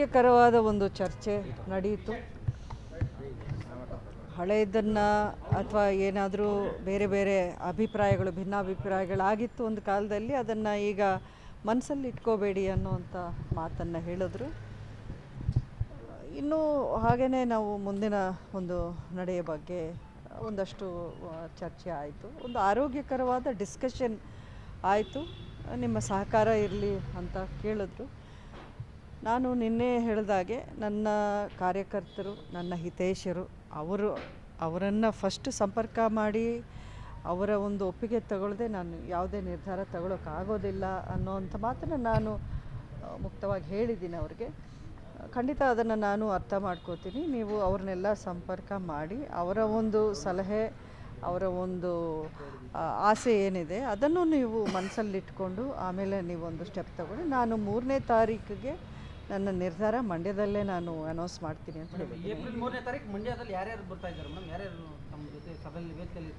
ಆರೋಗ್ಯಕರವಾದ ಒಂದು ಚರ್ಚೆ ನಡೆಯಿತು ಹಳೆಯದನ್ನು ಅಥವಾ ಏನಾದರೂ ಬೇರೆ ಬೇರೆ ಅಭಿಪ್ರಾಯಗಳು, ಭಿನ್ನಾಭಿಪ್ರಾಯಗಳಾಗಿತ್ತು ಒಂದು ಕಾಲದಲ್ಲಿ, ಅದನ್ನು ಈಗ ಮನಸ್ಸಲ್ಲಿ ಇಟ್ಕೋಬೇಡಿ ಅನ್ನೋವಂಥ ಮಾತನ್ನು ಹೇಳಿದ್ರು. ಇನ್ನೂ ಹಾಗೆಯೇ ನಾವು ಮುಂದಿನ ಒಂದು ನಡೆಯ ಬಗ್ಗೆ ಒಂದಷ್ಟು ಚರ್ಚೆ ಆಯಿತು. ಒಂದು ಆರೋಗ್ಯಕರವಾದ ಡಿಸ್ಕಷನ್ ಆಯಿತು. ನಿಮ್ಮ ಸಹಕಾರ ಇರಲಿ ಅಂತ ಕೇಳಿದ್ರು. ನಾನು ನಿನ್ನೆ ಹೇಳಿದಾಗೆ ನನ್ನ ಕಾರ್ಯಕರ್ತರು, ನನ್ನ ಹಿತೇಶರು ಅವರು, ಅವರನ್ನು ಫಸ್ಟ್ ಸಂಪರ್ಕ ಮಾಡಿ ಅವರ ಒಂದು ಒಪ್ಪಿಗೆ ತಗೊಳ್ಳದೆ ನಾನು ಯಾವುದೇ ನಿರ್ಧಾರ ತಗೊಳ್ಳೋಕ್ಕಾಗೋದಿಲ್ಲ ಅನ್ನೋವಂಥ ಮಾತನ್ನು ನಾನು ಮುಕ್ತವಾಗಿ ಹೇಳಿದ್ದೀನಿ ಅವ್ರಿಗೆ. ಖಂಡಿತ ಅದನ್ನು ನಾನು ಅರ್ಥ ಮಾಡ್ಕೋತೀನಿ. ನೀವು ಅವ್ರನ್ನೆಲ್ಲ ಸಂಪರ್ಕ ಮಾಡಿ ಅವರ ಒಂದು ಸಲಹೆ, ಅವರ ಒಂದು ಆಸೆ ಏನಿದೆ ಅದನ್ನು ನೀವು ಮನಸ್ಸಲ್ಲಿಟ್ಕೊಂಡು ಆಮೇಲೆ ನೀವು ಒಂದು ಸ್ಟೆಪ್ ತಗೊಳ್ಳಿ. ನಾನು ಮೂರನೇ ತಾರೀಕಿಗೆ ನನ್ನ ನಿರ್ಧಾರ ಮಂಡ್ಯದಲ್ಲೇ ನಾನು ಅನೌನ್ಸ್ ಮಾಡ್ತೀನಿ ಅಂತ ಹೇಳಿ ಏಪ್ರಿಲ್ ಮೂರನೇ ತಾರೀಕು ಮಂಡ್ಯದಲ್ಲಿ ಯಾರ್ಯಾರು ಬರ್ತಾ ಇದ್ದಾರೆ ಮೇಡಮ್ ಯಾರ್ಯಾರು ತಮ್ಮ ಜೊತೆ ಸಭೆಯಲ್ಲಿ ವೇದಿಕೆಯಲ್ಲಿ?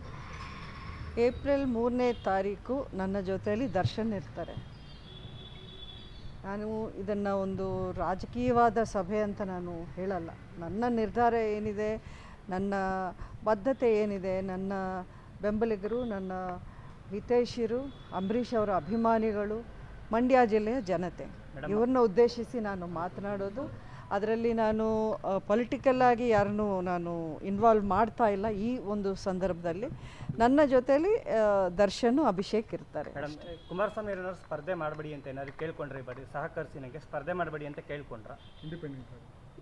ಏಪ್ರಿಲ್ ಮೂರನೇ ತಾರೀಕು ನನ್ನ ಜೊತೆಯಲ್ಲಿ ದರ್ಶನ್ ಇರ್ತಾರೆ. ನಾನು ಇದನ್ನು ಒಂದು ರಾಜಕೀಯವಾದ ಸಭೆ ಅಂತ ನಾನು ಹೇಳಲ್ಲ. ನನ್ನ ನಿರ್ಧಾರ ಏನಿದೆ ನನ್ನ ಬದ್ಧತೆ ಏನಿದೆ ನನ್ನ ಬೆಂಬಲಿಗರು ನನ್ನ ಹಿತೈಷಿರು ಅಂಬರೀಷ್ ಅವರ ಅಭಿಮಾನಿಗಳು ಮಂಡ್ಯ ಜಿಲ್ಲೆಯ ಜನತೆ. ಇವ್ರನ್ನ ಉದ್ದೇಶಿಸಿ ನಾನು ಮಾತನಾಡೋದು. ಅದರಲ್ಲಿ ನಾನು ಪೊಲಿಟಿಕಲ್ ಆಗಿ ಯಾರನ್ನೂ ನಾನು ಇನ್ವಾಲ್ವ್ ಮಾಡ್ತಾ ಇಲ್ಲ ಈ ಒಂದು ಸಂದರ್ಭದಲ್ಲಿ. ನನ್ನ ಜೊತೆಯಲ್ಲಿ ದರ್ಶನ್ ಅಭಿಷೇಕ್ ಇರ್ತಾರೆ. ಕುಮಾರಸ್ವಾಮಿ ಏನಾದ್ರು ಸ್ಪರ್ಧೆ ಮಾಡಬೇಡಿ ಅಂತ ಏನಾದ್ರು ಕೇಳ್ಕೊಂಡ್ರೆ ಬರೀ? ಸಹಕರಿಸಿ ನನಗೆ ಸ್ಪರ್ಧೆ ಮಾಡಬೇಡಿ ಅಂತ ಕೇಳ್ಕೊಂಡ್ರ?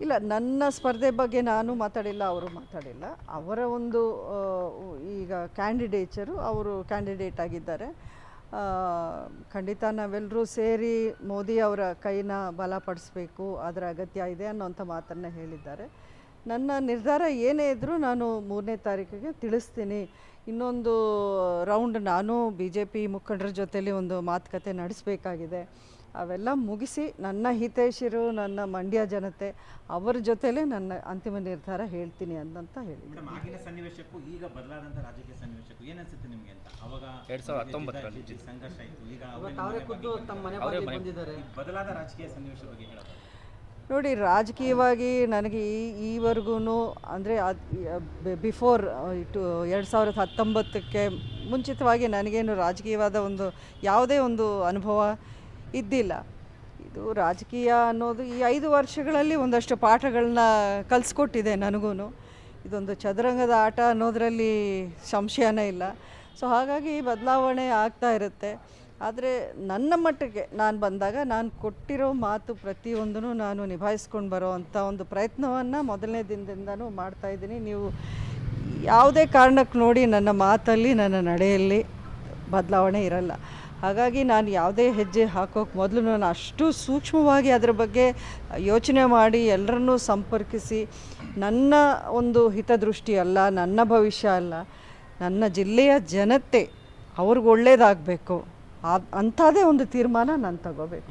ಇಲ್ಲ ನನ್ನ ಸ್ಪರ್ಧೆ ಬಗ್ಗೆ ನಾನು ಮಾತಾಡಿಲ್ಲ ಅವರು ಮಾತಾಡಿಲ್ಲ. ಅವರ ಒಂದು ಈಗ ಕ್ಯಾಂಡಿಡೇಚರು ಅವರು ಕ್ಯಾಂಡಿಡೇಟ್ ಆಗಿದ್ದಾರೆ. ಖಂಡಿತ ನಾವೆಲ್ಲರೂ ಸೇರಿ ಮೋದಿ ಅವರ ಕೈನ ಬಲಪಡಿಸಬೇಕು ಅದರ ಅಗತ್ಯ ಇದೆ ಅನ್ನೋಂಥ ಮಾತನ್ನು ಹೇಳಿದ್ದಾರೆ. ನನ್ನ ನಿರ್ಧಾರ ಏನೇ ಇದ್ದರೂ ನಾನು ಮೂರನೇ ತಾರೀಕಿಗೆ ತಿಳಿಸ್ತೀನಿ. ಇನ್ನೊಂದು ರೌಂಡ್ ನಾನು ಬಿ ಜೆ ಪಿ ಮುಖಂಡರ ಜೊತೇಲಿ ಒಂದು ಮಾತುಕತೆ ನಡೆಸಬೇಕಾಗಿದೆ. ಅವೆಲ್ಲ ಮುಗಿಸಿ ನನ್ನ ಹಿತೈಷಿರು ನನ್ನ ಮಂಡ್ಯ ಜನತೆ ಅವರ ಜೊತೆಲೇ ನನ್ನ ಅಂತಿಮ ನಿರ್ಧಾರ ಹೇಳ್ತೀನಿ ಅಂತ ಹೇಳಿದ್ರು ಆಗಿನ ಸನ್ನಿವೇಶಕ್ಕೂ ಈಗ ಬದಲಾದಂಥ ರಾಜಕೀಯ ಸನ್ನಿವೇಶಕ್ಕೂ ಏನ್ ಅನ್ಸುತ್ತೆ ನಿಮ್ಗೆ ಅಂತ? ಅವಾಗ ಎರಡ್ ಸಾವಿರದ ಹತ್ತೊಂಬತ್ತರಲ್ಲಿ. ಸಂಘರ್ಷ ಆಯಿತು. ಈಗ ಇವತ್ತು ಅವರೇ ಖುದ್ದು ತಮ್ಮ ಮನೆ ಬಾಗಿಲಿಗೆ ಬಂದಿದ್ದಾರೆ. ಈ ಬದಲಾದ ರಾಜಕೀಯ ಸನ್ನಿವೇಶ ಬಗ್ಗೆ ಹೇಳೋದು ನೋಡಿ ರಾಜಕೀಯವಾಗಿ ನನಗೆ ಈ ಈವರೆಗೂ ಅಂದರೆ ಬಿಫೋರ್ ಟು ಎರಡು ಸಾವಿರದ ಹತ್ತೊಂಬತ್ತಕ್ಕೆ ಮುಂಚಿತವಾಗಿ ನನಗೇನು ರಾಜಕೀಯವಾದ ಒಂದು ಯಾವುದೇ ಒಂದು ಅನುಭವ ಇದ್ದಿಲ್ಲ. ಇದು ರಾಜಕೀಯ ಅನ್ನೋದು ಈ ಐದು ವರ್ಷಗಳಲ್ಲಿ ಒಂದಷ್ಟು ಪಾಠಗಳನ್ನ ಕಲಿಸ್ಕೊಟ್ಟಿದೆ ನನಗೂ ಇದೊಂದು ಚದುರಂಗದ ಆಟ ಅನ್ನೋದರಲ್ಲಿ ಸಂಶಯನೇ ಇಲ್ಲ. ಸೊ ಹಾಗಾಗಿ ಬದಲಾವಣೆ ಆಗ್ತಾ ಇರುತ್ತೆ. ಆದರೆ ನನ್ನ ಮಟ್ಟಿಗೆ ನಾನು ಬಂದಾಗ ನಾನು ಕೊಟ್ಟಿರೋ ಮಾತು ಪ್ರತಿಯೊಂದನ್ನು ನಾನು ನಿಭಾಯಿಸ್ಕೊಂಡು ಬರೋ ಅಂಥ ಒಂದು ಪ್ರಯತ್ನವನ್ನು ಮೊದಲನೇ ದಿನದಿಂದನೂ ಮಾಡ್ತಾಯಿದ್ದೀನಿ ನೀವು ಯಾವುದೇ ಕಾರಣಕ್ಕೆ ನೋಡಿ ನನ್ನ ಮಾತಲ್ಲಿ ನನ್ನ ನಡೆಯಲ್ಲಿ ಬದಲಾವಣೆ ಇರಲ್ಲ. ಹಾಗಾಗಿ ನಾನು ಯಾವುದೇ ಹೆಜ್ಜೆ ಹಾಕೋಕ್ಕೆ ಮೊದಲು ನಾನು ಅಷ್ಟು ಸೂಕ್ಷ್ಮವಾಗಿ ಅದರ ಬಗ್ಗೆ ಯೋಚನೆ ಮಾಡಿ ಎಲ್ಲರನ್ನೂ ಸಂಪರ್ಕಿಸಿ ನನ್ನ ಒಂದು ಹಿತದೃಷ್ಟಿ ಅಲ್ಲ ನನ್ನ ಭವಿಷ್ಯ ಅಲ್ಲ ನನ್ನ ಜಿಲ್ಲೆಯ ಜನತೆ ಅವ್ರಿಗೆ ಒಳ್ಳೇದಾಗಬೇಕು. ಆ ಅಂಥದ್ದೇ ಒಂದು ತೀರ್ಮಾನ ನಾನು ತಗೋಬೇಕು.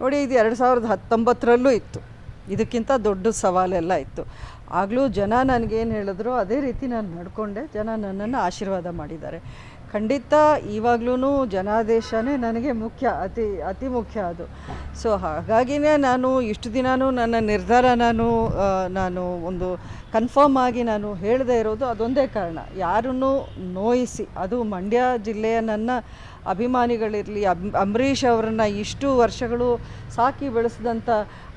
ನೋಡಿ ಇದು ಎರಡು ಸಾವಿರದ ಹತ್ತೊಂಬತ್ತರಲ್ಲೂ ಇತ್ತು. ಇದಕ್ಕಿಂತ ದೊಡ್ಡ ಸವಾಲೆಲ್ಲ ಇತ್ತು. ಆಗಲೂ ಜನ ನನಗೇನು ಹೇಳಿದ್ರು, ಅದೇ ರೀತಿ ನಾನು ನಡ್ಕೊಂಡೆ, ಜನ ನನ್ನನ್ನು ಆಶೀರ್ವಾದ ಮಾಡಿದ್ದಾರೆ. ಖಂಡಿತ ಇವಾಗ್ಲೂ ಜನಾದೇಶನೇ ನನಗೆ ಮುಖ್ಯ, ಅತಿ ಅತಿ ಮುಖ್ಯ ಅದು. ಸೊ ಹಾಗಾಗಿನೇ ನಾನು ಇಷ್ಟು ದಿನವೂ ನನ್ನ ನಿರ್ಧಾರ ನಾನು ನಾನು ಒಂದು ಕನ್ಫರ್ಮ್ ಆಗಿ ನಾನು ಹೇಳದೇ ಇರೋದು ಅದೊಂದೇ ಕಾರಣ. ಯಾರನ್ನೂ ನೋಯಿಸಿ, ಅದು ಮಂಡ್ಯ ಜಿಲ್ಲೆಯ ನನ್ನ ಅಭಿಮಾನಿಗಳಿರಲಿ, ಅಬ್, ಅಂಬರೀಷ್ ಅವರನ್ನು ಇಷ್ಟು ವರ್ಷಗಳು ಸಾಕಿ ಬೆಳೆಸಿದಂಥ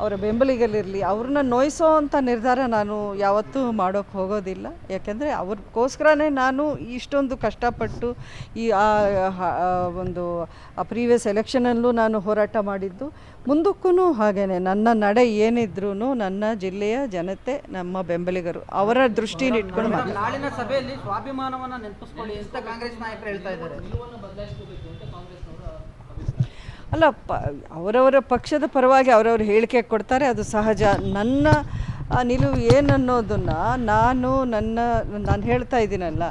ಅವರ ಬೆಂಬಲಿಗಲಿರಲಿ ಅವ್ರನ್ನ ನೋಯಿಸೋ ಅಂಥ ನಿರ್ಧಾರ ನಾನು ಯಾವತ್ತೂ ಮಾಡೋಕ್ಕೆ ಹೋಗೋದಿಲ್ಲ. ಯಾಕೆಂದರೆ ಅವ್ರಿಗೋಸ್ಕರನೇ ನಾನು ಇಷ್ಟೊಂದು ಕಷ್ಟಪಟ್ಟು ಈ ಆ ಒಂದು ಆ ಪ್ರೀವಿಯಸ್ ಎಲೆಕ್ಷನಲ್ಲೂ ನಾನು ಹೋರಾಟ ಮಾಡಿದ್ದು. ಮುಂದಕ್ಕೂ ಹಾಗೇ ನನ್ನ ನಡೆ ಏನಿದ್ರೂ ನನ್ನ ಜಿಲ್ಲೆಯ ಜನತೆ, ನಮ್ಮ ಬೆಂಬಲಿಗರು ಅವರ ದೃಷ್ಟಿನ ಇಟ್ಕೊಂಡು ನಾಳಿನ ಸಭೆಯಲ್ಲಿ ಸ್ವಾಭಿಮಾನವನ್ನು ನೆನಪಿಸ್ಕೊಳ್ಳಿ ಅಂತ ಕಾಂಗ್ರೆಸ್ ನಾಯಕರು ಹೇಳ್ತಾ ಇದ್ದಾರೆ. ಅಲ್ಲ, ಪ, ಅವರವರ ಪಕ್ಷದ ಪರವಾಗಿ ಅವರವರು ಹೇಳಿಕೆ ಕೊಡ್ತಾರೆ, ಅದು ಸಹಜ. ನನ್ನ ನಿಲುವು ಏನನ್ನೋದನ್ನು ನಾನು ನನ್ನ, ನಾನು ಹೇಳ್ತಾ ಇದ್ದೀನಲ್ಲ.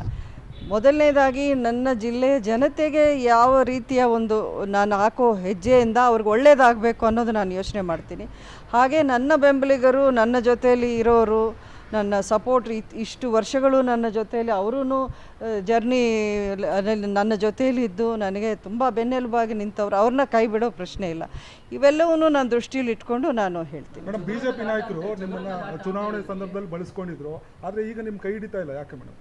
ಮೊದಲನೇದಾಗಿ ನನ್ನ ಜಿಲ್ಲೆಯ ಜನತೆಗೆ ಯಾವ ರೀತಿಯ ಒಂದು ನಾನು ಹಾಕೋ ಹೆಜ್ಜೆಯಿಂದ ಅವ್ರಿಗೆ ಒಳ್ಳೇದಾಗಬೇಕು ಅನ್ನೋದು ನಾನು ಯೋಚನೆ ಮಾಡ್ತೀನಿ. ಹಾಗೆ ನನ್ನ ಬೆಂಬಲಿಗರು, ನನ್ನ ಜೊತೆಯಲ್ಲಿ ಇರೋರು, ನನ್ನ ಸಪೋರ್ಟ್ ಇಷ್ಟು ವರ್ಷಗಳು ನನ್ನ ಜೊತೆಯಲ್ಲಿ ಅವರೂ ಜರ್ನಿ ನನ್ನ ಜೊತೆಯಲ್ಲಿ ಇದ್ದು ನನಗೆ ತುಂಬ ಬೆನ್ನೆಲುಬಾಗಿ ನಿಂತವ್ರು. ಅವ್ರನ್ನ ಕೈ ಬಿಡೋ ಪ್ರಶ್ನೆ ಇಲ್ಲ. ಇವೆಲ್ಲವೂ ನಾನು ದೃಷ್ಟಿಯಲ್ಲಿ ಇಟ್ಕೊಂಡು ನಾನು ಹೇಳ್ತೀನಿ. ಮೇಡಮ್ ಬಿಜೆಪಿ ನಾಯಕರು ನಿಮ್ಮನ್ನ ಚುನಾವಣೆ ಸಂದರ್ಭದಲ್ಲಿ ಬಳಸ್ಕೊಂಡಿದ್ರು. ಆದರೆ ಈಗ ನಿಮ್ಮ ಕೈ ಹಿಡಿತಾ ಇಲ್ಲ. ಯಾಕೆ ಮೇಡಮ್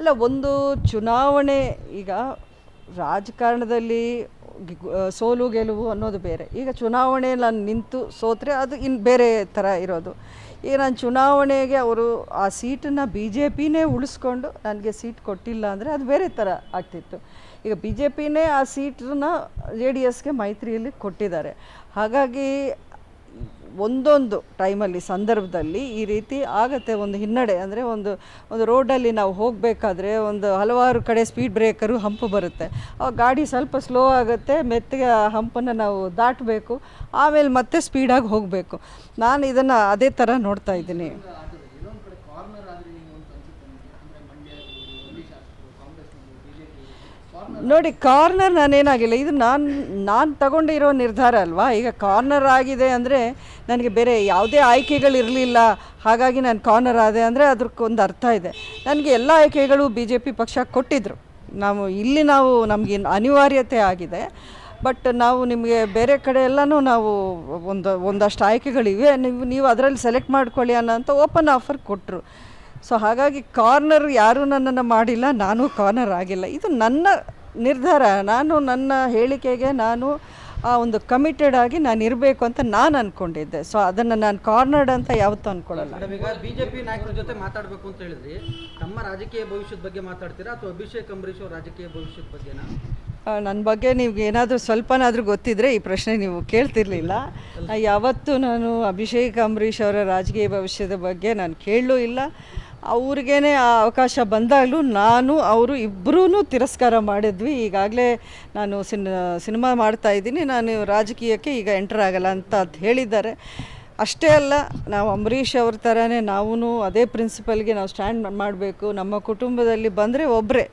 ಅಲ್ಲ ಒಂದು ಚುನಾವಣೆ ಈಗ ರಾಜಕಾರಣದಲ್ಲಿ ಸೋಲು ಗೆಲುವು ಅನ್ನೋದು ಬೇರೆ. ಈಗ ಚುನಾವಣೆ ನಾನು ನಿಂತು ಸೋತ್ರೆ ಅದು ಇನ್ನು ಬೇರೆ ಥರ ಇರೋದು. ಈಗ ನಾನು ಚುನಾವಣೆಗೆ ಅವರು ಆ ಸೀಟನ್ನು ಬಿ ಜೆ ಪಿನೇ ಉಳಿಸ್ಕೊಂಡು ನನಗೆ ಸೀಟ್ ಕೊಟ್ಟಿಲ್ಲ ಅಂದರೆ ಅದು ಬೇರೆ ಥರ ಆಗ್ತಿತ್ತು. ಈಗ ಬಿ ಜೆ ಪಿನೇ ಆ ಸೀಟನ್ನ ಜೆ ಡಿ ಎಸ್ಗೆ ಮೈತ್ರಿಯಲ್ಲಿ ಕೊಟ್ಟಿದ್ದಾರೆ. ಹಾಗಾಗಿ ಒಂದೊಂದು ಟೈಮಲ್ಲಿ ಸಂದರ್ಭದಲ್ಲಿ ಈ ರೀತಿ ಆಗುತ್ತೆ ಒಂದು ಹಿನ್ನಡೆ. ಅಂದರೆ ಒಂದು ಒಂದು ರೋಡಲ್ಲಿ ನಾವು ಹೋಗಬೇಕಾದ್ರೆ ಒಂದು ಹಲವಾರು ಕಡೆ ಸ್ಪೀಡ್ ಬ್ರೇಕರು ಹಂಪು ಬರುತ್ತೆ. ಆ ಗಾಡಿ ಸ್ವಲ್ಪ ಸ್ಲೋ ಆಗುತ್ತೆ, ಮೆತ್ತಗೆ ಆ ಹಂಪನ್ನು ನಾವು ದಾಟಬೇಕು, ಆಮೇಲೆ ಮತ್ತೆ ಸ್ಪೀಡಾಗಿ ಹೋಗಬೇಕು. ನಾನು ಇದನ್ನು ಅದೇ ಥರ ನೋಡ್ತಾ ಇದ್ದೀನಿ ಇನ್ನೊಂದು ಕಡೆ ಕಾರ್ನರ್ ಆದರೆ ನೀವು ಅಂತ ಅನ್ಸುತ್ತೆ ನಿಮಗೆ ಅಂದರೆ ಮಂಡ್ಯ ಇಲ್ಲಿ ಶಾಸಕರು ಕಾಂಗ್ರೆಸ್ನವರು ಬಿ ಜೆ ಪಿ ಕಾರ್ನರ್ ನೋಡಿ ಕಾರ್ನರ್ ನಾನೇನಾಗಿಲ್ಲ. ಇದು ನಾನು ನಾನು ತಗೊಂಡಿರೋ ನಿರ್ಧಾರ ಅಲ್ವಾ? ಈಗ ಕಾರ್ನರ್ ಆಗಿದೆ ಅಂದರೆ ನನಗೆ ಬೇರೆ ಯಾವುದೇ ಆಯ್ಕೆಗಳಿರಲಿಲ್ಲ ಹಾಗಾಗಿ ನಾನು ಕಾರ್ನರ್ ಆದೆ ಅಂದರೆ ಅದಕ್ಕೊಂದು ಅರ್ಥ ಇದೆ. ನನಗೆ ಎಲ್ಲ ಆಯ್ಕೆಗಳು ಬಿ ಜೆ ಪಿ ಪಕ್ಷ ಕೊಟ್ಟಿದ್ದರು ನಾವು, ಇಲ್ಲಿ ನಾವು ನಮಗೆ ಅನಿವಾರ್ಯತೆ ಆಗಿದೆ. ಬಟ್ ನಾವು ನಿಮಗೆ ಬೇರೆ ಕಡೆ ಎಲ್ಲನೂ ನಾವು ಒಂದು, ಒಂದಷ್ಟು ಆಯ್ಕೆಗಳಿವೆ. ನೀವು ನೀವು ಅದರಲ್ಲಿ ಸೆಲೆಕ್ಟ್ ಮಾಡ್ಕೊಳ್ಳಿ ಅಂತ ಓಪನ್ ಆಫರ್ ಕೊಟ್ಟರು ಸೊ ಹಾಗಾಗಿ ಕಾರ್ನರ್ ಯಾರೂ ನನ್ನನ್ನು ಮಾಡಿಲ್ಲ, ನಾನು ಕಾರ್ನರ್ ಆಗಿಲ್ಲ. ಇದು ನನ್ನ ನಿರ್ಧಾರ. ನಾನು ನನ್ನ ಹೇಳಿಕೆಗೆ ನಾನು ಆ ಒಂದು ಕಮಿಟೆಡ್ ಆಗಿ ನಾನು ಇರಬೇಕು ಅಂತ ನಾನು ಅಂದ್ಕೊಂಡಿದ್ದೆ ಸೊ ಅದನ್ನು ನಾನು ಕಾರ್ನರ್ಡ್ ಅಂತ ಯಾವತ್ತೂ ಅಂದ್ಕೊಳ್ಳಲ್ಲ ಈಗ ಬಿಜೆಪಿ ನಾಯಕರ ಜೊತೆ ಮಾತಾಡಬೇಕು ಅಂತ ಹೇಳಿದ್ರಿ. ತಮ್ಮ ರಾಜಕೀಯ ಭವಿಷ್ಯದ ಬಗ್ಗೆ ಮಾತಾಡ್ತೀರಾ ಅಥವಾ ಅಭಿಷೇಕ್ ಅಂಬರೀಶ್ ಅವ್ರ ರಾಜಕೀಯ ಭವಿಷ್ಯದ ಬಗ್ಗೆನಾ? ನನ್ನ ಬಗ್ಗೆ ನಿಮ್ಗೆ ಏನಾದರೂ ಸ್ವಲ್ಪನಾದರೂ ಗೊತ್ತಿದ್ದರೆ ಈ ಪ್ರಶ್ನೆ ನೀವು ಕೇಳ್ತಿರ್ಲಿಲ್ಲ. ಯಾವತ್ತೂ ನಾನು ಅಭಿಷೇಕ್ ಅಂಬರೀಷ್ ಅವರ ರಾಜಕೀಯ ಭವಿಷ್ಯದ ಬಗ್ಗೆ ನಾನು ಕೇಳಲೂ ಇಲ್ಲ. ಅವ್ರಿಗೇನೆ ಆ ಅವಕಾಶ ಬಂದಾಗಲೂ ನಾನು, ಅವರು ಇಬ್ಬರೂ ತಿರಸ್ಕಾರ ಮಾಡಿದ್ವಿ. ಈಗಾಗಲೇ ನಾನು ಸಿನ್, ಸಿನಿಮಾ ಮಾಡ್ತಾ ಇದ್ದೀನಿ. ನಾನು ರಾಜಕೀಯಕ್ಕೆ ಈಗ ಎಂಟರ್ ಆಗಲ್ಲ ಅಂತ ಹೇಳಿದ್ದಾರೆ. ಅಷ್ಟೇ ಅಲ್ಲ, ನಾವು ಅಂಬರೀಷ್ ಅವ್ರ ಥರನೇ ನಾವೂ ಅದೇ ಪ್ರಿನ್ಸಿಪಲ್ಗೆ ನಾವು ಸ್ಟ್ಯಾಂಡ್ ಮಾಡಬೇಕು. ನಮ್ಮ ಕುಟುಂಬದಲ್ಲಿ ಬಂದರೆ ಒಬ್ಬರೇ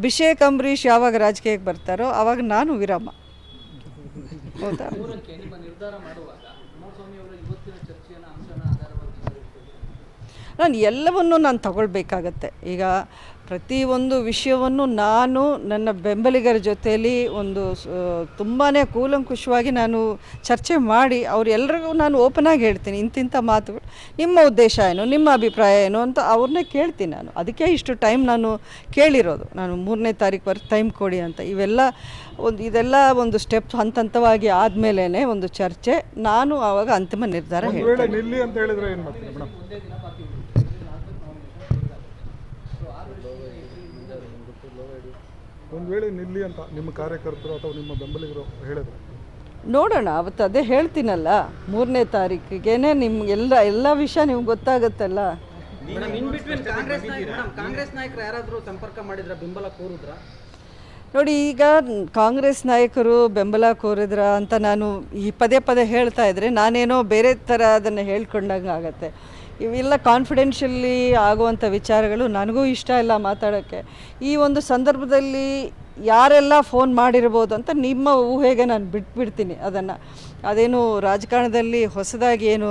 ಅಭಿಷೇಕ್, ಅಂಬರೀಷ್ ಯಾವಾಗ ರಾಜಕೀಯಕ್ಕೆ ಬರ್ತಾರೋ ಆವಾಗ ನಾನು ವಿರಾಮ. ಹೌದಾ? ನಾನು ಎಲ್ಲವನ್ನೂ ನಾನು ತಗೊಳ್ಬೇಕಾಗತ್ತೆ. ಈಗ ಪ್ರತಿಯೊಂದು ವಿಷಯವನ್ನು ನಾನು ನನ್ನ ಬೆಂಬಲಿಗರ ಜೊತೆಯಲ್ಲಿ ಒಂದು ತುಂಬಾ ಕೂಲಂಕುಷವಾಗಿ ನಾನು ಚರ್ಚೆ ಮಾಡಿ ಅವರೆಲ್ಲರಿಗೂ ನಾನು ಓಪನ್ ಆಗಿ ಹೇಳ್ತೀನಿ. ಇಂತಿಂಥ ಮಾತುಗಳು ನಿಮ್ಮ ಉದ್ದೇಶ ಏನು ನಿಮ್ಮ ಅಭಿಪ್ರಾಯ ಏನು ಅಂತ ಅವ್ರನ್ನೇ ಕೇಳ್ತೀನಿ ನಾನು. ಅದಕ್ಕೆ ಇಷ್ಟು ಟೈಮ್ ನಾನು ಕೇಳಿರೋದು. ನಾನು ಮೂರನೇ ತಾರೀಕು ಟೈಮ್ ಕೊಡಿ ಅಂತ. ಇವೆಲ್ಲ ಒಂದು ಇದೆಲ್ಲ ಒಂದು ಸ್ಟೆಪ್ ಹಂತ ಹಂತವಾಗಿ ಆದಮೇಲೇ ಒಂದು ಚರ್ಚೆ. ನಾನು ಆವಾಗ ಅಂತಿಮ ನಿರ್ಧಾರ ಹೇಳ್ತೀನಿ ವೇಳೆ ನಿಲ್ಲಿ ಅಂತ ಹೇಳಿದ್ರೆ ಏನ್ ಮಾಡ್ತೀರಿ ಮೇಡಮ್ ಒಂದ್ ವೇಳೆ ನಿಲ್ಲಿ ಅಂತ ನಿಮ್ಮ ಕಾರ್ಯಕರ್ತರು ಅಥವಾ ನಿಮ್ಮ ಬೆಂಬಲಿಗರು ಹೇಳಿದ್ರೆ. ನೋಡೋಣ ಅವತ್ತು ಅದೇ ಹೇಳ್ತೀನಲ್ಲ ಮೂರನೇ ತಾರೀಕಿಗೇನೆ ನಿಮ್ಗೆ ಎಲ್ಲ ಎಲ್ಲ ವಿಷಯ ನಿಮ್ಗೆ ಗೊತ್ತಾಗತ್ತಲ್ಲ? ಕಾಂಗ್ರೆಸ್ ನಾಯಕರು ಯಾರಾದರೂ ಸಂಪರ್ಕ ಮಾಡಿದ್ರ ಬೆಂಬಲ ಕೋರಿದ್ರ? ನೋಡಿ ಈಗ ಕಾಂಗ್ರೆಸ್ ನಾಯಕರು ಬೆಂಬಲ ಕೋರಿದ್ರ ಅಂತ ನಾನು ಈ ಪದೇ ಪದೇ ಹೇಳ್ತಾ ಇದ್ರೆ ನಾನೇನೋ ಬೇರೆ ಥರ ಅದನ್ನು ಹೇಳ್ಕೊಂಡಂಗೆ ಆಗತ್ತೆ ಇವೆಲ್ಲ ಕಾನ್ಫಿಡೆನ್ಷಿಯಲಿ ಆಗುವಂಥ ವಿಚಾರಗಳು ನನಗೂ ಇಷ್ಟ ಇಲ್ಲ ಮಾತಾಡೋಕ್ಕೆ. ಈ ಒಂದು ಸಂದರ್ಭದಲ್ಲಿ ಯಾರೆಲ್ಲ ಫೋನ್ ಮಾಡಿರ್ಬೋದು ಅಂತ ನಿಮ್ಮ ಊಹೆಗೆ ನಾನು ಬಿಟ್ಬಿಡ್ತೀನಿ ಅದನ್ನು. ಅದೇನು ರಾಜಕಾರಣದಲ್ಲಿ ಹೊಸದಾಗಿ ಏನು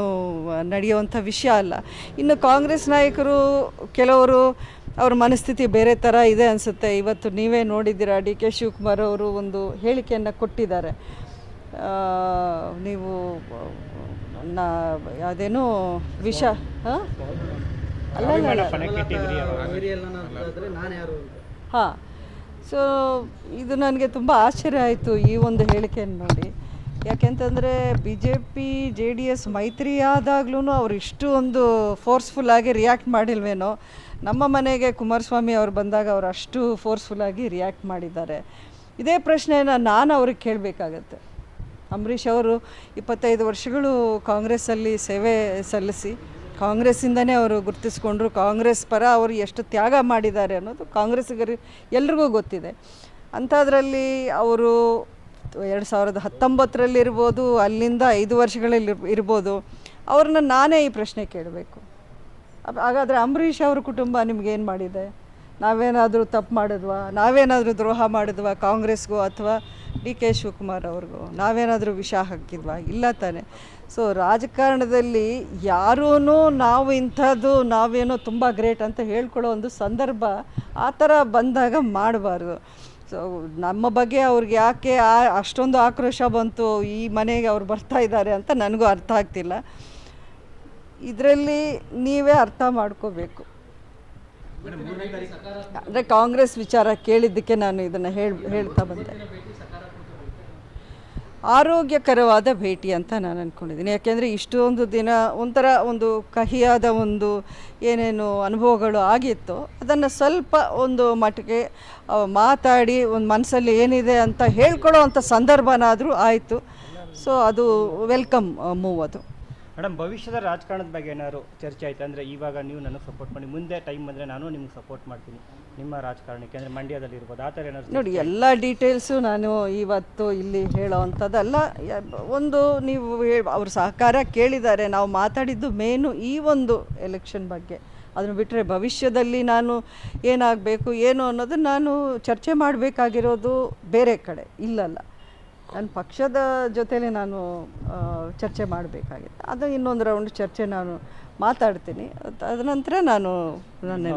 ನಡೆಯುವಂಥ ವಿಷಯ ಅಲ್ಲ. ಇನ್ನು ಕಾಂಗ್ರೆಸ್ ನಾಯಕರು, ಕೆಲವರು ಅವ್ರ ಮನಸ್ಥಿತಿ ಬೇರೆ ಥರ ಇದೆ ಅನಿಸುತ್ತೆ. ಇವತ್ತು ನೀವೇ ನೋಡಿದ್ದೀರಾ, ಡಿ ಕೆ ಶಿವಕುಮಾರ್ ಅವರು ಒಂದು ಹೇಳಿಕೆಯನ್ನು ಕೊಟ್ಟಿದ್ದಾರೆ. ನೀವು ನಾ ಅದೇನು ವಿಷ ಹಾಂ? ಹಾಂ. ಸೊ ಇದು ನನಗೆ ತುಂಬ ಆಶ್ಚರ್ಯ ಆಯಿತು ಈ ಒಂದು ಹೇಳಿಕೆಯನ್ನು ನೋಡಿ. ಯಾಕೆಂತಂದರೆ B J P J D S ಮೈತ್ರಿ ಆದಾಗ್ಲೂ ಅವ್ರು ಇಷ್ಟು ಒಂದು ಫೋರ್ಸ್ಫುಲ್ಲಾಗಿ ರಿಯಾಕ್ಟ್ ಮಾಡಿಲ್ವೇನೋ ನಮ್ಮ ಮನೆಗೆ ಕುಮಾರಸ್ವಾಮಿ ಅವ್ರು ಬಂದಾಗ ಅವರು ಅಷ್ಟು ಫೋರ್ಸ್ಫುಲ್ಲಾಗಿ ರಿಯಾಕ್ಟ್ ಮಾಡಿದ್ದಾರೆ. ಇದೇ ಪ್ರಶ್ನೆನ ನಾನು ಅವ್ರಿಗೆ ಕೇಳಬೇಕಾಗತ್ತೆ. ಅಂಬರೀಷ್ ಅವರು ಇಪ್ಪತ್ತೈದು ವರ್ಷಗಳು ಕಾಂಗ್ರೆಸ್ಸಲ್ಲಿ ಸೇವೆ ಸಲ್ಲಿಸಿ, ಕಾಂಗ್ರೆಸ್ಸಿಂದನೇ ಅವರು ಗುರುತಿಸ್ಕೊಂಡ್ರು, ಕಾಂಗ್ರೆಸ್ ಪರ ಅವರು ಎಷ್ಟು ತ್ಯಾಗ ಮಾಡಿದ್ದಾರೆ ಅನ್ನೋದು ಕಾಂಗ್ರೆಸ್ಸಿಗರು ಎಲ್ರಿಗೂ ಗೊತ್ತಿದೆ. ಅಂಥದ್ರಲ್ಲಿ ಅವರು ಎರಡು ಸಾವಿರದ ಹತ್ತೊಂಬತ್ತರಲ್ಲಿರ್ಬೋದು ಅಲ್ಲಿಂದ ಐದು ವರ್ಷಗಳಲ್ಲಿ ಇರ್ಬೋದು, ಅವ್ರನ್ನ ನಾನೇ ಈ ಪ್ರಶ್ನೆ ಕೇಳಬೇಕು. ಹಾಗಾದರೆ ಅಂಬರೀಷ್ ಅವ್ರ ಕುಟುಂಬ ನಿಮ್ಗೇನು ಮಾಡಿದೆ? ನಾವೇನಾದರೂ ತಪ್ಪು ಮಾಡಿದ್ವಾ? ನಾವೇನಾದರೂ ದ್ರೋಹ ಮಾಡಿದ್ವಾ ಕಾಂಗ್ರೆಸ್ಗೂ ಅಥವಾ ಡಿ ಕೆ ಶಿವಕುಮಾರ್ ಅವ್ರಿಗೂ? ನಾವೇನಾದರೂ ವಿಷ ಹಾಕಿದ್ವಾ? ಇಲ್ಲ ತಾನೆ. ಸೊ ರಾಜಕಾರಣದಲ್ಲಿ ಯಾರೂ ನಾವು ಇಂಥದ್ದು ನಾವೇನೋ ತುಂಬ ಗ್ರೇಟ್ ಅಂತ ಹೇಳ್ಕೊಳ್ಳೋ ಒಂದು ಸಂದರ್ಭ ಆ ಥರ ಬಂದಾಗ ಮಾಡಬಾರ್ದು. ಸೊ ನಮ್ಮ ಬಗ್ಗೆ ಅವ್ರಿಗೆ ಯಾಕೆ ಆ ಅಷ್ಟೊಂದು ಆಕ್ರೋಶ ಬಂತು? ಈ ಮನೆಗೆ ಅವ್ರು ಬರ್ತಾ ಇದ್ದಾರೆ ಅಂತ ನನಗೂ ಅರ್ಥ ಆಗ್ತಿಲ್ಲ. ಇದರಲ್ಲಿ ನೀವೇ ಅರ್ಥ ಮಾಡ್ಕೋಬೇಕು. ಅಂದರೆ ಕಾಂಗ್ರೆಸ್ ವಿಚಾರ ಕೇಳಿದ್ದಕ್ಕೆ ನಾನು ಇದನ್ನು ಹೇಳಿ, ಹೇಳ್ತಾ ಬಂದೆ. ಆರೋಗ್ಯಕರವಾದ ಭೇಟಿ ಅಂತ ನಾನು ಅಂದ್ಕೊಂಡಿದ್ದೀನಿ ಯಾಕೆಂದರೆ ಇಷ್ಟೊಂದು ದಿನ ಒಂಥರ ಒಂದು ಕಹಿಯಾದ ಒಂದು ಏನೇನು ಅನುಭವಗಳು ಆಗಿತ್ತು. ಅದನ್ನು ಸ್ವಲ್ಪ ಒಂದು ಮಟ್ಟಿಗೆ ಮಾತಾಡಿ ಒಂದು ಮನಸ್ಸಲ್ಲಿ ಏನಿದೆ ಅಂತ ಹೇಳ್ಕೊಳ್ಳೋ ಅಂಥ ಸಂದರ್ಭನಾದರೂ ಆಯಿತು. ಸೊ ಅದು ವೆಲ್ಕಮ್ ಮೂವ್ ಅದು. ಮೇಡಮ್ ಭವಿಷ್ಯದ ರಾಜಕಾರಣದ ಬಗ್ಗೆ ಏನಾದ್ರು ಚರ್ಚೆ ಆಯ್ತು? ಅಂದರೆ ಇವಾಗ ನೀವು ನನಗೆ ಸಪೋರ್ಟ್ ಮಾಡಿ ಮುಂದೆ ಟೈಮ್ ಬಂದರೆ ನಾನು ನಿಮ್ಗೆ ಸಪೋರ್ಟ್ ಮಾಡ್ತೀನಿ. ನಿಮ್ಮ ರಾಜಕಾರಣಕ್ಕೆ ಅಂದರೆ ಮಂಡ್ಯದಲ್ಲಿ ಇರ್ಬೋದು ಆ ಥರ ಏನಾದ್ರು ನೋಡಿ ಎಲ್ಲ ಡೀಟೇಲ್ಸು ನಾನು ಇವತ್ತು ಇಲ್ಲಿ ಹೇಳೋ ಅಂಥದ್ದಲ್ಲ ಒಂದು ನೀವು ಅವ್ರ ಸಹಕಾರ ಕೇಳಿದ್ದಾರೆ ನಾವು ಮಾತಾಡಿದ್ದು ಮೇನು ಈ ಒಂದು ಎಲೆಕ್ಷನ್ ಬಗ್ಗೆ. ಅದನ್ನು ಬಿಟ್ಟರೆ ಭವಿಷ್ಯದಲ್ಲಿ ನಾನು ಏನಾಗಬೇಕು ಏನು ಅನ್ನೋದನ್ನು ನಾನು ಚರ್ಚೆ ಮಾಡಬೇಕಾಗಿರೋದು ಬೇರೆ ಕಡೆ ಇಲ್ಲಲ್ಲ. ನನ್ನ ಪಕ್ಷದ ಜೊತೆಲೇ ನಾನು ಚರ್ಚೆ ಮಾಡಬೇಕಾಗಿದೆ ಅದು ಇನ್ನೊಂದು ರೌಂಡ್ ಚರ್ಚೆ ನಾನು ಮಾತಾಡ್ತೀನಿ. ಅದನಂತರ ತದನಂತರ ನಾನು ನನ್ನ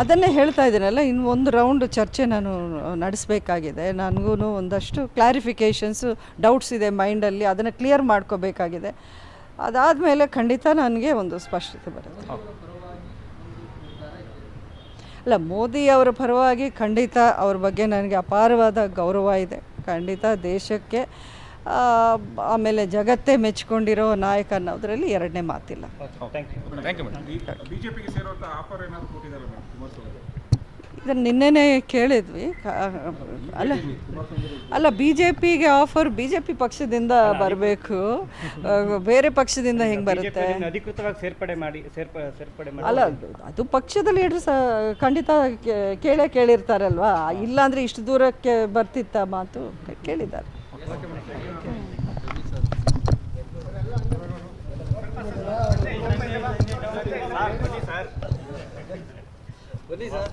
ಅದನ್ನೇ ಹೇಳ್ತಾ ಇದ್ದೀನಲ್ಲ ಇನ್ನು ಒಂದು ರೌಂಡ್ ಚರ್ಚೆ ನಾನು ನಡೆಸಬೇಕಾಗಿದೆ. ನನಗೂ ಒಂದಷ್ಟು ಕ್ಲಾರಿಫಿಕೇಷನ್ಸು ಡೌಟ್ಸ್ ಇದೆ ಮೈಂಡಲ್ಲಿ ಅದನ್ನು ಕ್ಲಿಯರ್ ಮಾಡ್ಕೋಬೇಕಾಗಿದೆ. ಅದಾದಮೇಲೆ ಖಂಡಿತ ನನಗೆ ಒಂದು ಸ್ಪಷ್ಟತೆ ಬರುತ್ತೆ. ಅಲ್ಲ ಮೋದಿ ಅವರ ಪರವಾಗಿ ಖಂಡಿತ ಅವ್ರ ಬಗ್ಗೆ ನನಗೆ ಅಪಾರವಾದ ಗೌರವ ಇದೆ. ಖಂಡಿತ ದೇಶಕ್ಕೆ ಆಮೇಲೆ ಜಗತ್ತೇ ಮೆಚ್ಕೊಂಡಿರೋ ನಾಯಕ ಅನ್ನೋದರಲ್ಲಿ ಎರಡನೇ ಮಾತಿಲ್ಲ. ಇದನ್ನು ನಿನ್ನೆನೇ ಕೇಳಿದ್ವಿ. ಅಲ್ಲ ಅಲ್ಲ ಬಿ ಜೆ ಪಿಗೆ ಆಫರ್ ಬಿ ಜೆ ಪಿ ಪಕ್ಷದಿಂದ ಬರಬೇಕು ಬೇರೆ ಪಕ್ಷದಿಂದ ಹೆಂಗೆ ಬರುತ್ತೆ? ಅಧಿಕೃತವಾಗಿ ಸೇರ್ಪಡೆ ಮಾಡಿ ಸೇರ್ಪಡೆ ಅಲ್ಲ ಅದು- ಪಕ್ಷದಲ್ಲಿ ಪಕ್ಷದ ಲೀಡರ್ಸ್ ಖಂಡಿತ ಕೇ- ಕೇಳೇ ಕೇಳಿರ್ತಾರಲ್ವಾ? ಇಲ್ಲಾಂದ್ರೆ ಇಷ್ಟು ದೂರಕ್ಕೆ ಬರ್ತಿತ್ತ ಮಾತು? ಕೇಳಿದ್ದಾರೆ. ಬನ್ನಿ ಸರ್.